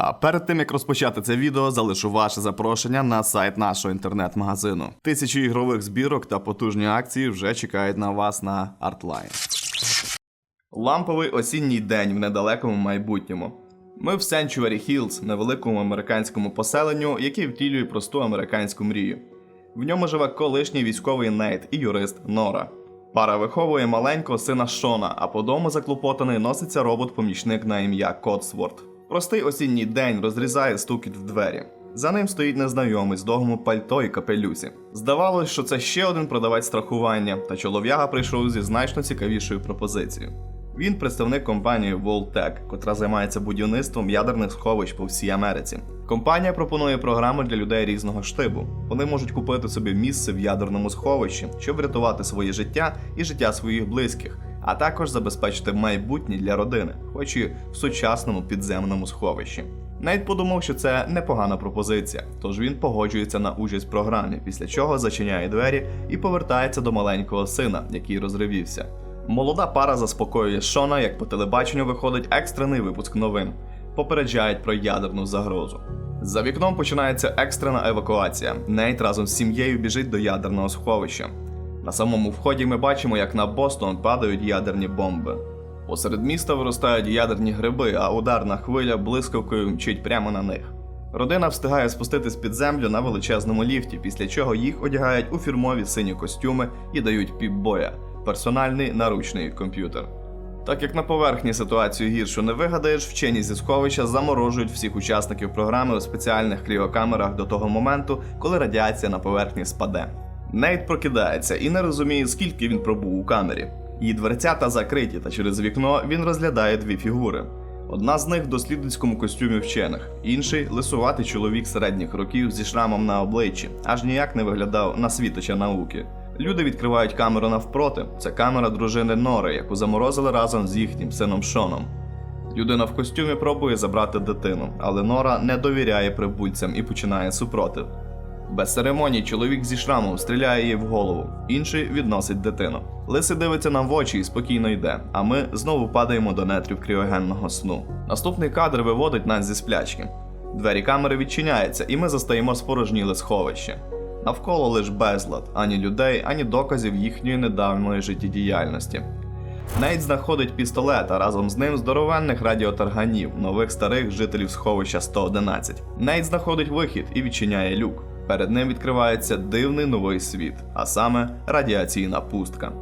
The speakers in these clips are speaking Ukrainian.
А перед тим як розпочати це відео, залишу ваше запрошення на сайт нашого інтернет-магазину. Тисячі ігрових збірок та потужні акції вже чекають на вас на Artline. Ламповий осінній день в недалекому майбутньому. Ми в Sanctuary Hills, невеликому американському поселенню, яке втілює просту американську мрію. В ньому живе колишній військовий Нейт і юрист Нора. Пара виховує маленького сина Шона, а по дому заклопотаний носиться робот-помічник на ім'я Котсворт. Простий осінній день розрізає стукіт в двері. За ним стоїть незнайомець з довгому пальто і капелюсі. Здавалось, що це ще один продавець страхування, та чолов'яга прийшов зі значно цікавішою пропозицією. Він представник компанії Voltec, котра займається будівництвом ядерних сховищ по всій Америці. Компанія пропонує програми для людей різного штибу. Вони можуть купити собі місце в ядерному сховищі, щоб врятувати своє життя і життя своїх близьких, а також забезпечити майбутнє для родини, хоч і в сучасному підземному сховищі. Нейт подумав, що це непогана пропозиція, тож він погоджується на участь в програмі, після чого зачиняє двері і повертається до маленького сина, який розривівся. Молода пара заспокоює Шона, як по телебаченню виходить екстрений випуск новин. Попереджають про ядерну загрозу. За вікном починається екстрена евакуація. Нейт разом з сім'єю біжить до ядерного сховища. На самому вході ми бачимо, як на Бостон падають ядерні бомби. Посеред міста виростають ядерні гриби, а ударна хвиля блискавкою мчить прямо на них. Родина встигає спуститись під землю на величезному ліфті, після чого їх одягають у фірмові сині костюми і дають піп-боя персональний наручний комп'ютер. Так як на поверхні ситуацію гіршу не вигадаєш, вчені зі сховища заморожують всіх учасників програми у спеціальних кріокамерах до того моменту, коли радіація на поверхні спаде. Нейт прокидається і не розуміє, скільки він пробув у камері. Її дверцята закриті, та через вікно він розглядає дві фігури. Одна з них в дослідницькому костюмі вчених, інший лисуватий чоловік середніх років зі шрамом на обличчі, аж ніяк не виглядав на світоча науки. Люди відкривають камеру навпроти. Це камера дружини Нори, яку заморозили разом з їхнім сином Шоном. Людина в костюмі пробує забрати дитину, але Нора не довіряє прибульцям і починає супротив. Без церемоній чоловік зі шрамом стріляє її в голову, інший відносить дитину. Лисий дивиться нам в очі і спокійно йде, а ми знову падаємо до нетрів кріогенного сну. Наступний кадр виводить нас зі сплячки. Двері камери відчиняються, і ми застаємо спорожніле сховище. Навколо лиш безлад, ані людей, ані доказів їхньої недавньої життєдіяльності. Нейт знаходить пістолет, а разом з ним здоровенних радіотарганів, нових старих жителів сховища 111. Нейт знаходить вихід і відчиняє люк. Перед ним відкривається дивний новий світ, а саме радіаційна пустка.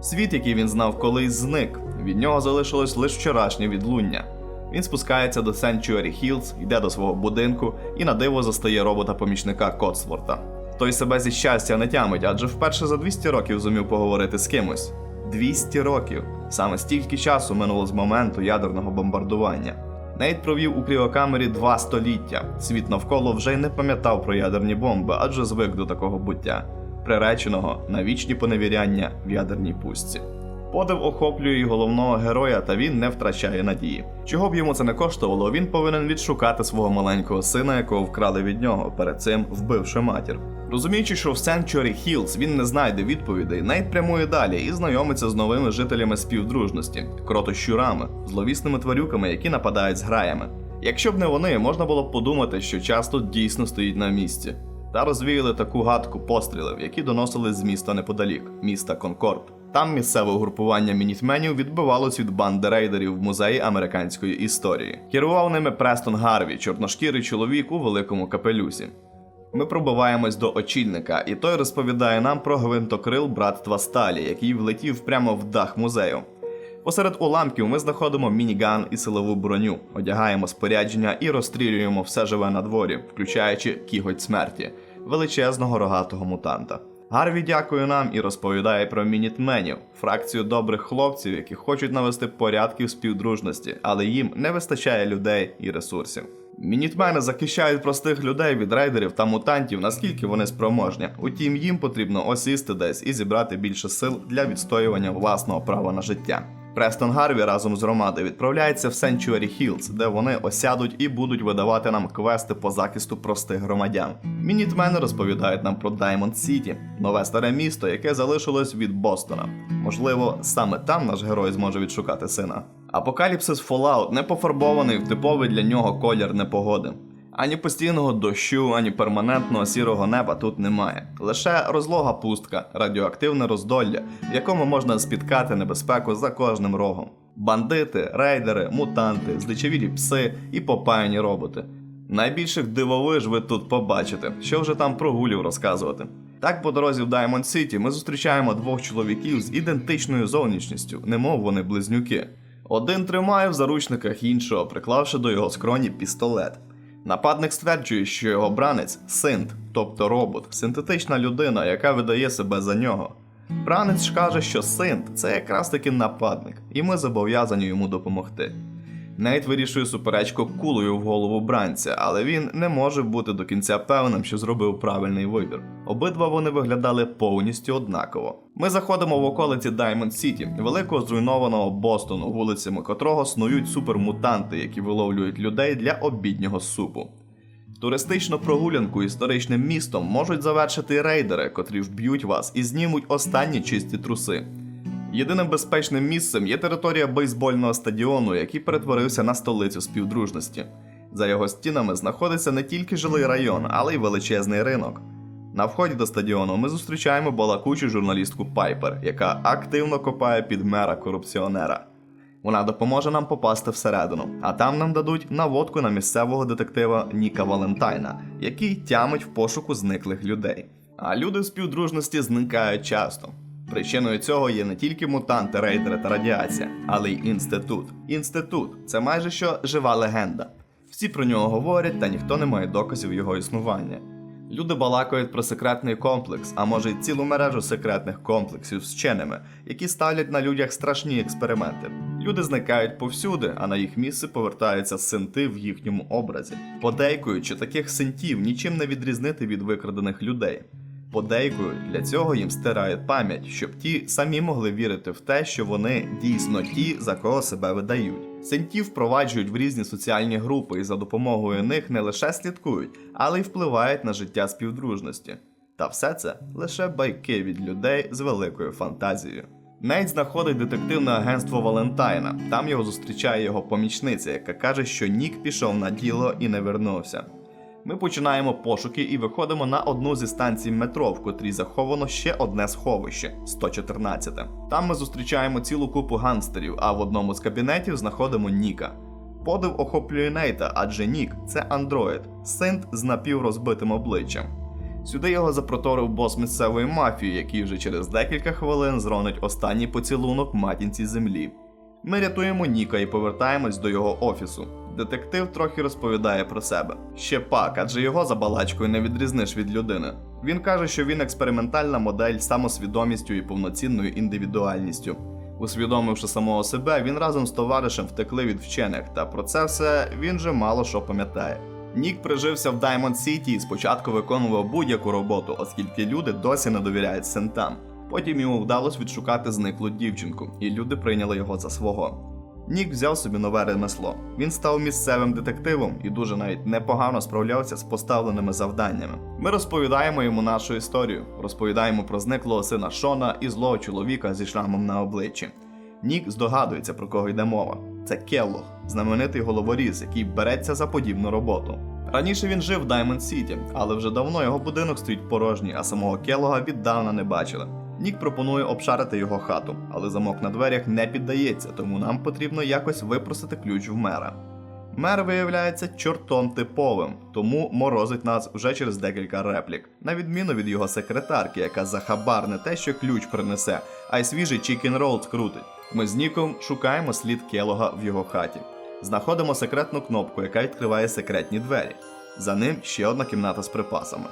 Світ, який він знав колись, зник. Від нього залишилось лише вчорашнє відлуння. Він спускається до Sanctuary Hills, йде до свого будинку і на диво застає робота-помічника Котсворта. Той себе зі щастя не тямить, адже вперше за 200 років зумів поговорити з кимось. 200 років. Саме стільки часу минуло з моменту ядерного бомбардування. Нейт провів у кріокамері два століття. Світ навколо вже й не пам'ятав про ядерні бомби, адже звик до такого буття, приреченого на вічні поневіряння в ядерній пустці. Подив охоплює й головного героя, та він не втрачає надії. Чого б йому це не коштувало, він повинен відшукати свого маленького сина, якого вкрали від нього, перед цим вбивши матір. Розуміючи, що в Sanctuary Hills він не знайде відповідей, Нейт прямує далі і знайомиться з новими жителями співдружності, кротощурами, зловісними тварюками, які нападають з граями. Якщо б не вони, можна було б подумати, що час тут дійсно стоїть на місці. Та розвіяли таку гадку пострілів, які доносили з міста неподалік, міста Конкорд. Там місцеве угрупування мінітменів відбивалось від банди рейдерів в музеї американської історії. Керував ними Престон Гарві, чорношкірий чоловік у великому капелюсі. Ми пробиваємось до очільника, і той розповідає нам про гвинтокрил братства Сталі, який влетів прямо в дах музею. Посеред уламків ми знаходимо мініган і силову броню, одягаємо спорядження і розстрілюємо все живе на дворі, включаючи кіготь смерті, величезного рогатого мутанта. Гарві дякує нам і розповідає про мінітменів, фракцію добрих хлопців, які хочуть навести порядки в співдружності, але їм не вистачає людей і ресурсів. Мінітмени захищають простих людей від рейдерів та мутантів, наскільки вони спроможні. Утім, їм потрібно осісти десь і зібрати більше сил для відстоювання власного права на життя. Престон Гарві разом з громадою відправляється в Sanctuary Hills, де вони осядуть і будуть видавати нам квести по захисту простих громадян. Мінітмени розповідають нам про Даймонд Сіті, нове старе місто, яке залишилось від Бостона. Можливо, саме там наш герой зможе відшукати сина. Апокаліпсис Fallout не пофарбований в типовий для нього колір непогоди. Ані постійного дощу, ані перманентного сірого неба тут немає. Лише розлога пустка, радіоактивне роздолля, в якому можна спіткати небезпеку за кожним рогом. Бандити, рейдери, мутанти, здичавілі пси і попаяні роботи. Найбільших дивовиж ви тут побачите, що вже там про гулів розказувати. Так, по дорозі в Diamond City ми зустрічаємо двох чоловіків з ідентичною зовнішністю, немов вони близнюки. Один тримає в заручниках іншого, приклавши до його скроні пістолет. Нападник стверджує, що його бранець синт, тобто робот, синтетична людина, яка видає себе за нього. Бранець каже, що синт це якраз таки нападник, і ми зобов'язані йому допомогти. Нейт вирішує суперечку кулею в голову бранця, але він не може бути до кінця певним, що зробив правильний вибір. Обидва вони виглядали повністю однаково. Ми заходимо в околиці Diamond City, великого зруйнованого Бостону, вулицями котрого снують супермутанти, які виловлюють людей для обіднього супу. Туристичну прогулянку історичним містом можуть завершити рейдери, котрі вб'ють вас і знімуть останні чисті труси. Єдиним безпечним місцем є територія бейсбольного стадіону, який перетворився на столицю співдружності. За його стінами знаходиться не тільки жилий район, але й величезний ринок. На вході до стадіону ми зустрічаємо балакучу журналістку Пайпер, яка активно копає під мера корупціонера. Вона допоможе нам попасти всередину, а там нам дадуть наводку на місцевого детектива Ніка Валентайна, який тямить в пошуку зниклих людей. А люди в співдружності зникають часто. Причиною цього є не тільки мутанти, рейдери та радіація, але й інститут. Інститут це майже що жива легенда. Всі про нього говорять, та ніхто не має доказів його існування. Люди балакають про секретний комплекс, а може й цілу мережу секретних комплексів з вченими, які ставлять на людях страшні експерименти. Люди зникають повсюди, а на їх місце повертаються синти в їхньому образі. Подейкують, що таких синтів нічим не відрізнити від викрадених людей. Подейкують, для цього їм стирають пам'ять, щоб ті самі могли вірити в те, що вони дійсно ті, за кого себе видають. Синтів впроваджують в різні соціальні групи і за допомогою них не лише слідкують, але й впливають на життя співдружності. Та все це лише байки від людей з великою фантазією. Нейт знаходить детективне агентство Валентайна. Там його зустрічає його помічниця, яка каже, що Нік пішов на діло і не вернувся. Ми починаємо пошуки і виходимо на одну зі станцій метро, в котрій заховано ще одне сховище 114. Там ми зустрічаємо цілу купу гангстерів, а в одному з кабінетів знаходимо Ніка. Подив охоплює Нейта, адже Нік це андроїд, синт з напіврозбитим обличчям. Сюди його запроторив бос місцевої мафії, який вже через декілька хвилин зронить останній поцілунок матінці землі. Ми рятуємо Ніка і повертаємось до його офісу. Детектив трохи розповідає про себе. Ще пак, адже його за балачкою не відрізниш від людини. Він каже, що він експериментальна модель самосвідомістю і повноцінною індивідуальністю. Усвідомивши самого себе, він разом з товаришем втекли від вчених, та про це все він же мало що пам'ятає. Нік прижився в Diamond City і спочатку виконував будь-яку роботу, оскільки люди досі не довіряють сентам. Потім йому вдалося відшукати зниклу дівчинку, і люди прийняли його за свого. Нік взяв собі нове ремесло. Він став місцевим детективом і дуже навіть непогано справлявся з поставленими завданнями. Ми розповідаємо йому нашу історію, розповідаємо про зниклого сина Шона і злого чоловіка зі шрамом на обличчі. Нік здогадується, про кого йде мова. Це Келлог, знаменитий головоріз, який береться за подібну роботу. Раніше він жив в Даймонд Сіті, але вже давно його будинок стоїть порожній, а самого Келлога віддавна не бачили. Нік пропонує обшарити його хату, але замок на дверях не піддається, тому нам потрібно якось випросити ключ в мера. Мер виявляється чортом типовим, тому морозить нас вже через декілька реплік, на відміну від його секретарки, яка за не те, що ключ принесе, а й свіжий чікін ролл скрутить. Ми з Ніком шукаємо слід Келога в його хаті. Знаходимо секретну кнопку, яка відкриває секретні двері. За ним ще одна кімната з припасами.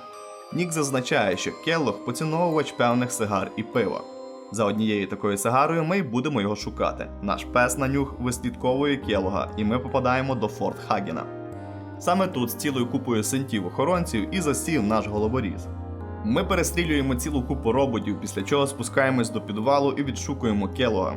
Нік зазначає, що Келлог поціновувач певних сигар і пива. За однією такою сигарою ми й будемо його шукати. Наш пес на нюх вислідковує Келлога, і ми попадаємо до Форт Хагена. Саме тут з цілою купою синтів охоронців і засів наш головоріз. Ми перестрілюємо цілу купу роботів, після чого спускаємось до підвалу і відшукуємо Келлога.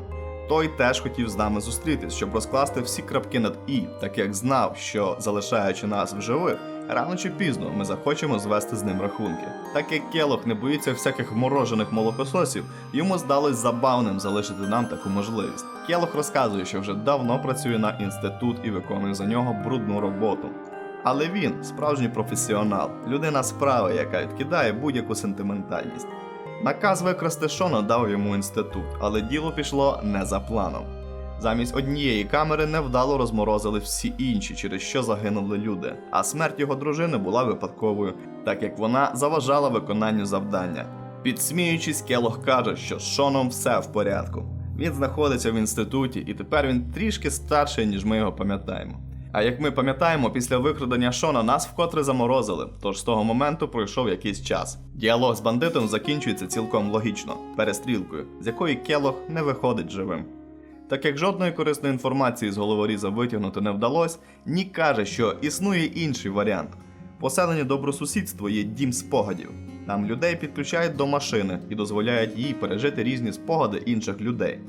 Той теж хотів з нами зустрітись, щоб розкласти всі крапки над і, так як знав, що залишаючи нас в живих, рано чи пізно ми захочемо звести з ним рахунки. Так як Келох не боїться всяких вморожених молокососів, йому здалось забавним залишити нам таку можливість. Келох розказує, що вже давно працює на інститут і виконує за нього брудну роботу. Але він справжній професіонал, людина справи, яка відкидає будь-яку сентиментальність. Наказ викрасти Шона дав йому інститут, але діло пішло не за планом. Замість однієї камери невдало розморозили всі інші, через що загинули люди. А смерть його дружини була випадковою, так як вона заважала виконанню завдання. Підсміючись, Келох каже, що з Шоном все в порядку. Він знаходиться в інституті, і тепер він трішки старший, ніж ми його пам'ятаємо. А як ми пам'ятаємо, після викрадення Шона нас вкотре заморозили, тож з того моменту пройшов якийсь час. Діалог з бандитом закінчується цілком логічно, перестрілкою, з якої Келох не виходить живим. Так як жодної корисної інформації з головоріза витягнути не вдалося, Нік каже, що існує інший варіант. Поселення добросусідство є дім спогадів. Там людей підключають до машини і дозволяють їй пережити різні спогади інших людей.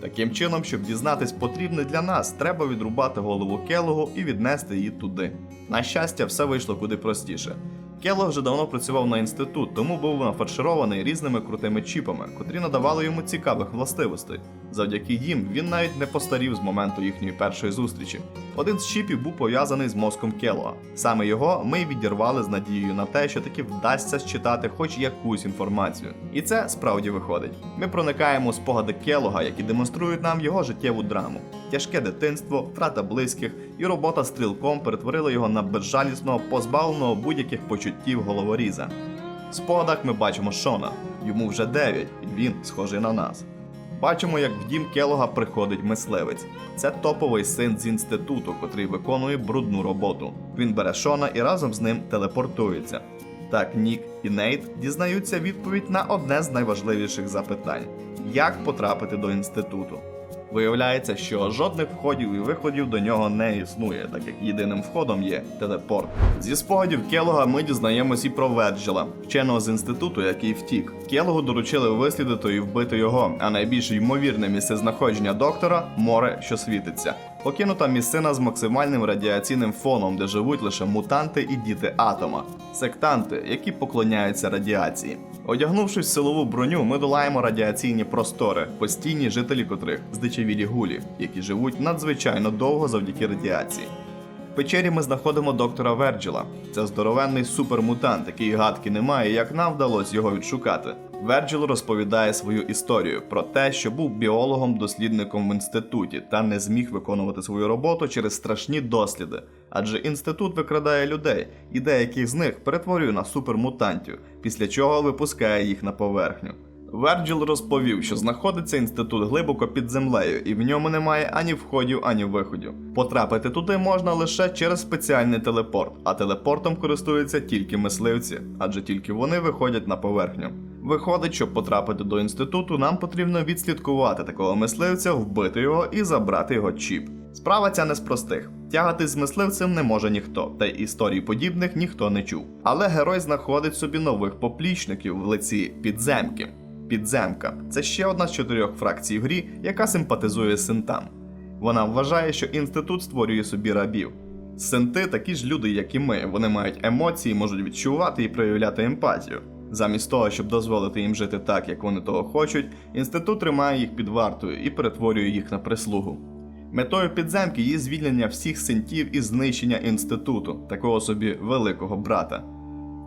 Таким чином, щоб дізнатись потрібне для нас, треба відрубати голову Келогу і віднести її туди. На щастя, все вийшло куди простіше. Келог вже давно працював на інститут, тому був нафарширований різними крутими чіпами, котрі надавали йому цікавих властивостей. Завдяки їм він навіть не постарів з моменту їхньої першої зустрічі. Один з чіпів був пов'язаний з мозком Келога. Саме його ми відірвали з надією на те, що таки вдасться считати хоч якусь інформацію. І це справді виходить. Ми проникаємо спогади Келога, які демонструють нам його життєву драму. Тяжке дитинство, втрата близьких і робота стрілком перетворили його на безжалісного, позбавленого будь-яких почуттів головоріза. В спогадах ми бачимо Шона, йому вже 9, і він схожий на нас. Бачимо, як в дім Келога приходить мисливець. Це топовий син з інституту, котрий виконує брудну роботу. Він бере Шона і разом з ним телепортується. Так Нік і Нейт дізнаються відповідь на одне з найважливіших запитань: як потрапити до інституту. Виявляється, що жодних входів і виходів до нього не існує, так як єдиним входом є телепорт. Зі спогадів Келога ми дізнаємось і про Верджела, вченого з інституту, який втік. Келогу доручили вислідити і вбити його, а найбільш ймовірне місце знаходження доктора море, що світиться. Покинута місцина з максимальним радіаційним фоном, де живуть лише мутанти і діти атома, сектанти, які поклоняються радіації. Одягнувшись в силову броню, ми долаємо радіаційні простори, постійні жителі котрих здичавілі гулі, які живуть надзвичайно довго завдяки радіації. В печері ми знаходимо доктора Верджела. Це здоровенний супермутант, який гадки не має, як нам вдалося його відшукати. Верджел розповідає свою історію про те, що був біологом-дослідником в інституті та не зміг виконувати свою роботу через страшні досліди. Адже інститут викрадає людей, і деяких з них перетворює на супермутантів, після чого випускає їх на поверхню. Верджіл розповів, що знаходиться інститут глибоко під землею, і в ньому немає ані входів, ані виходів. Потрапити туди можна лише через спеціальний телепорт, а телепортом користуються тільки мисливці, адже тільки вони виходять на поверхню. Виходить, щоб потрапити до інституту, нам потрібно відслідкувати такого мисливця, вбити його і забрати його чіп. Справа ця не з простих. Тягатись з мисливцем не може ніхто, та й історій подібних ніхто не чув. Але герой знаходить собі нових поплічників в лиці підземки. Підземка це ще одна з чотирьох фракцій в грі, яка симпатизує синтам. Вона вважає, що інститут створює собі рабів. Синти такі ж люди, як і ми. Вони мають емоції, можуть відчувати і проявляти емпатію. Замість того, щоб дозволити їм жити так, як вони того хочуть, інститут тримає їх під вартою і перетворює їх на прислугу. Метою підземки є звільнення всіх синтів і знищення інституту, такого собі великого брата.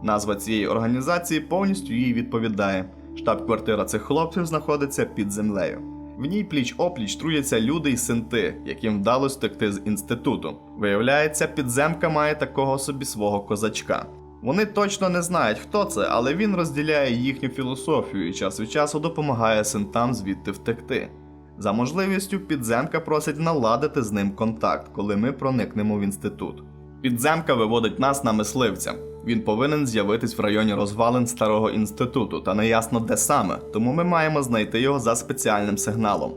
Назва цієї організації повністю їй відповідає. Штаб-квартира цих хлопців знаходиться під землею. В ній пліч опліч труяться люди й синти, яким вдалося втекти з інституту. Виявляється, підземка має такого собі свого козачка. Вони точно не знають, хто це, але він розділяє їхню філософію і час від часу допомагає синтам звідти втекти. За можливістю, підземка просить наладити з ним контакт, коли ми проникнемо в інститут. Підземка виводить нас на мисливця. Він повинен з'явитись в районі розвалин старого інституту, та неясно де саме, тому ми маємо знайти його за спеціальним сигналом.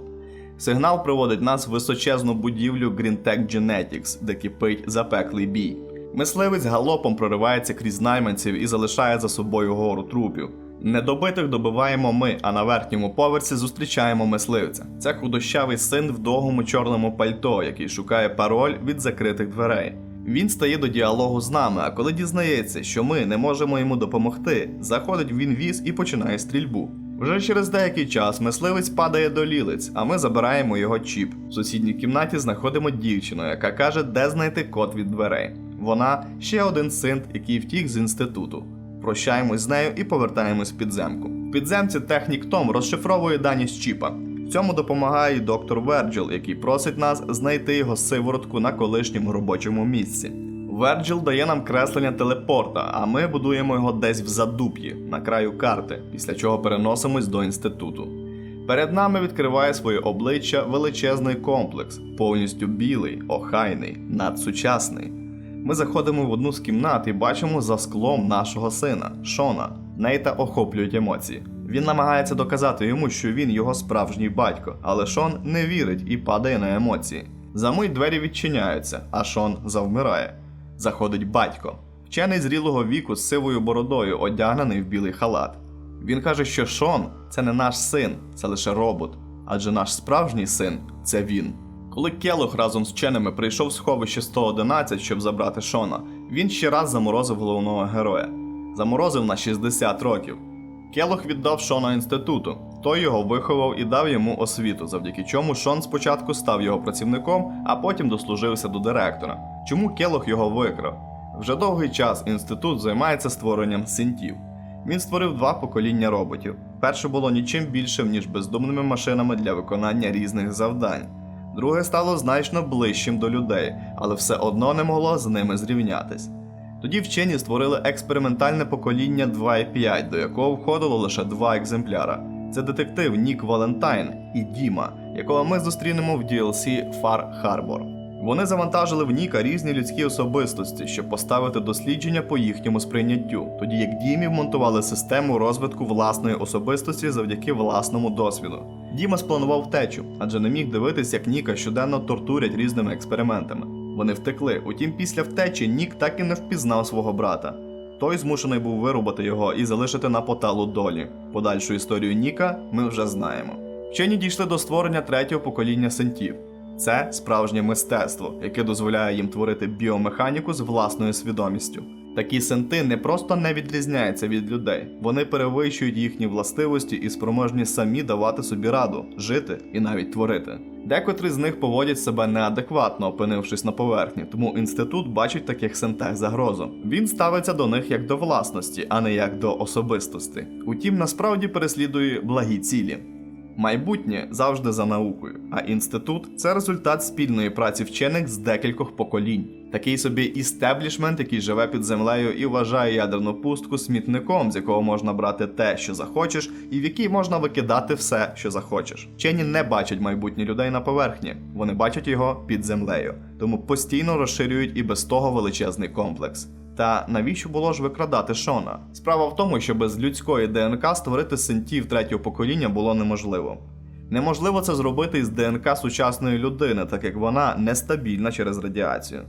Сигнал приводить нас в височезну будівлю Greentech Genetics, де кипить запеклий бій. Мисливець галопом проривається крізь найманців і залишає за собою гору трупів. Недобитих добиваємо ми, а на верхньому поверсі зустрічаємо мисливця. Це худощавий син в довгому чорному пальто, який шукає пароль від закритих дверей. Він стає до діалогу з нами, а коли дізнається, що ми не можемо йому допомогти, заходить в інвіз і починає стрільбу. Вже через деякий час мисливець падає до лілиць, а ми забираємо його чіп. В сусідній кімнаті знаходимо дівчину, яка каже, де знайти код від дверей. Вона ще один синт, який втік з інституту. Прощаємось з нею і повертаємось в підземку. В підземці технік Том розшифровує дані з чіпа. В цьому допомагає доктор Верджил, який просить нас знайти його сиворотку на колишньому робочому місці. Верджил дає нам креслення телепорта, а ми будуємо його десь в задуп'ї, на краю карти, після чого переносимось до інституту. Перед нами відкриває своє обличчя величезний комплекс, повністю білий, охайний, надсучасний. Ми заходимо в одну з кімнат і бачимо за склом нашого сина, Шона. Нейта охоплюють емоції. Він намагається доказати йому, що він його справжній батько, але Шон не вірить і падає на емоції. За мить двері відчиняються, а Шон завмирає. Заходить батько. Вчений зрілого віку з сивою бородою, одягнений в білий халат. Він каже, що Шон це не наш син, це лише робот, адже наш справжній син це він. Коли Келох разом з вченими прийшов в сховище 111, щоб забрати Шона, він ще раз заморозив головного героя. Заморозив на 60 років. Келох віддав Шона інституту. Той його виховав і дав йому освіту, завдяки чому Шон спочатку став його працівником, а потім дослужився до директора. Чому Келох його викрав? Вже довгий час інститут займається створенням синтів. Він створив два покоління роботів. Перше було нічим більшим, ніж бездумними машинами для виконання різних завдань. Друге стало значно ближчим до людей, але все одно не могло з ними зрівнятись. Тоді вчені створили експериментальне покоління 2.5, до якого входило лише два екземпляра. Це детектив Нік Валентайн і Діма, якого ми зустрінемо в DLC Far Harbor. Вони завантажили в Ніка різні людські особистості, щоб поставити дослідження по їхньому сприйняттю, тоді як Дімі вмонтували систему розвитку власної особистості завдяки власному досвіду. Діма спланував втечу, адже не міг дивитись, як Ніка щоденно тортурять різними експериментами. Вони втекли, утім, після втечі Нік так і не впізнав свого брата. Той змушений був вирубати його і залишити на поталу долі. Подальшу історію Ніка ми вже знаємо. Вчені дійшли до створення третього покоління синтів. Це справжнє мистецтво, яке дозволяє їм творити біомеханіку з власною свідомістю. Такі синти не просто не відрізняються від людей, вони перевищують їхні властивості і спроможні самі давати собі раду, жити і навіть творити. Декотрі з них поводять себе неадекватно, опинившись на поверхні, тому інститут бачить таких синтах загрозу. Він ставиться до них як до власності, а не як до особистості. Утім, насправді переслідує благі цілі. Майбутнє завжди за наукою, а інститут це результат спільної праці вчених з декількох поколінь. Такий собі істеблішмент, який живе під землею і вважає ядерну пустку смітником, з якого можна брати те, що захочеш, і в який можна викидати все, що захочеш. Вчені не бачать майбутнє людей на поверхні, вони бачать його під землею, тому постійно розширюють і без того величезний комплекс. Та навіщо було ж викрадати Шона? Справа в тому, що без людської ДНК створити синтів третього покоління було неможливо. Неможливо це зробити із ДНК сучасної людини, так як вона нестабільна через радіацію.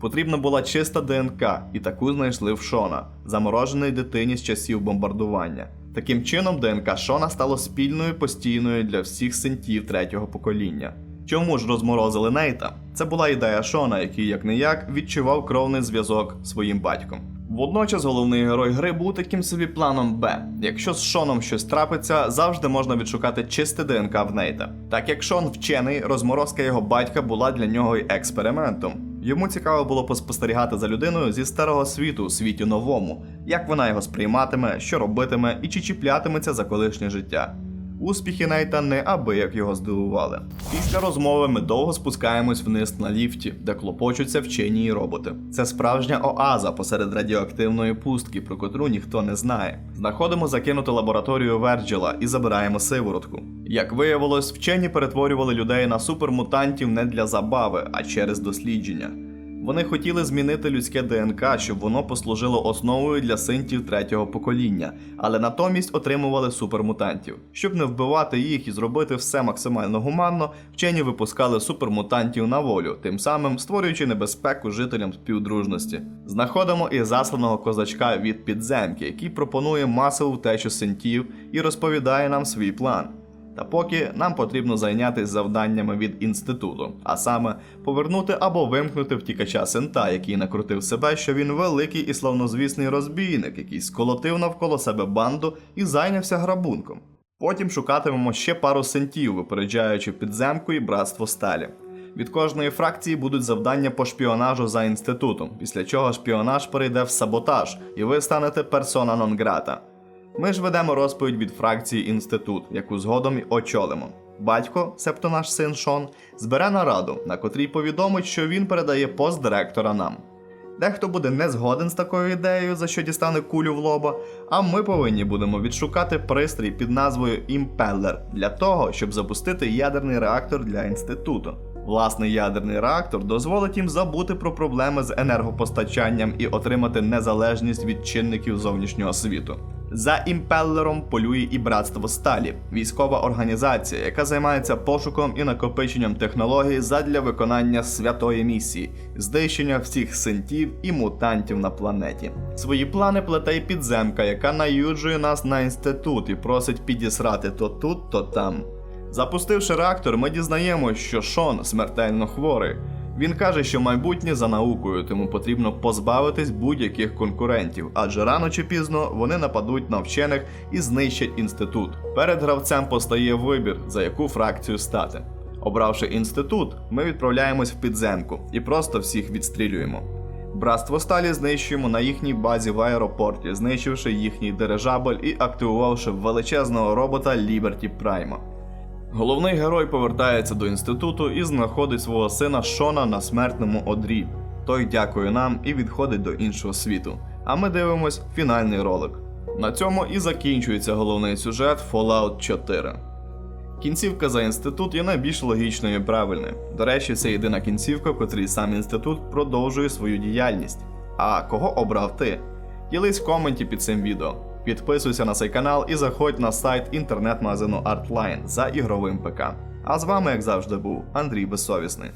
Потрібна була чиста ДНК, і таку знайшли в Шона, замороженої дитині з часів бомбардування. Таким чином, ДНК Шона стало спільною постійною для всіх синтів третього покоління. Чому ж розморозили Нейта? Це була ідея Шона, який як не як відчував кровний зв'язок своїм батьком. Водночас головний герой гри був таким собі планом Б. Якщо з Шоном щось трапиться, завжди можна відшукати чисте ДНК в Нейта. Так як Шон вчений, розморозка його батька була для нього й експериментом. Йому цікаво було поспостерігати за людиною зі старого світу, світі новому, як вона його сприйматиме, що робитиме і чи чіплятиметься за колишнє життя. Успіхи Нейта неабияк його здивували. Після розмови ми довго спускаємось вниз на ліфті, де клопочуться вчені і роботи. Це справжня оаза посеред радіоактивної пустки, про котру ніхто не знає. Знаходимо закинуту лабораторію Верджела і забираємо сиворотку. Як виявилось, вчені перетворювали людей на супермутантів не для забави, а через дослідження. Вони хотіли змінити людське ДНК, щоб воно послужило основою для синтів третього покоління, але натомість отримували супермутантів. Щоб не вбивати їх і зробити все максимально гуманно, вчені випускали супермутантів на волю, тим самим створюючи небезпеку жителям співдружності. Знаходимо і засланого козачка від підземки, який пропонує масову втечу синтів і розповідає нам свій план. Та поки нам потрібно зайнятися завданнями від інституту, а саме повернути або вимкнути втікача сента, який накрутив себе, що він великий і славнозвісний розбійник, який сколотив навколо себе банду і зайнявся грабунком. Потім шукатимемо ще пару сентів, випереджаючи підземку і братство сталі. Від кожної фракції будуть завдання по шпіонажу за інститутом, після чого шпіонаж перейде в саботаж, і ви станете персона нон грата. Ми ж ведемо розповідь від фракції інститут, яку згодом й очолимо. Батько, себто наш син Шон, збере нараду, на котрій повідомить, що він передає пост директора нам. Дехто буде не згоден з такою ідеєю, за що дістане кулю в лоба, а ми повинні будемо відшукати пристрій під назвою Імпеллер для того, щоб запустити ядерний реактор для інституту. Власний ядерний реактор дозволить їм забути про проблеми з енергопостачанням і отримати незалежність від чинників зовнішнього світу. За імпелером полює і братство сталі, військова організація, яка займається пошуком і накопиченням технологій задля виконання святої місії, знищення всіх синтів і мутантів на планеті. Свої плани плете й підземка, яка наюджує нас на інститут і просить підісрати то тут, то там. Запустивши реактор, ми дізнаємося, що Шон смертельно хворий. Він каже, що майбутнє за наукою, тому потрібно позбавитись будь-яких конкурентів, адже рано чи пізно вони нападуть на вчених і знищать інститут. Перед гравцем постає вибір, за яку фракцію стати. Обравши інститут, ми відправляємось в підземку і просто всіх відстрілюємо. Братство сталі знищуємо на їхній базі в аеропорті, знищивши їхній дирижабль і активувавши величезного робота Liberty Prime. Головний герой повертається до інституту і знаходить свого сина Шона на смертному одрі. Той дякує нам і відходить до іншого світу. А ми дивимось фінальний ролик. На цьому і закінчується головний сюжет Fallout 4. Кінцівка за інститут є найбільш логічною і правильною. До речі, це єдина кінцівка, в котрій сам інститут продовжує свою діяльність. А кого обрав ти? Ділись в коменті під цим відео. Підписуйся на цей канал і заходь на сайт інтернет-магазину Artline за ігровим ПК. А з вами, як завжди, був Андрій Безсовісний.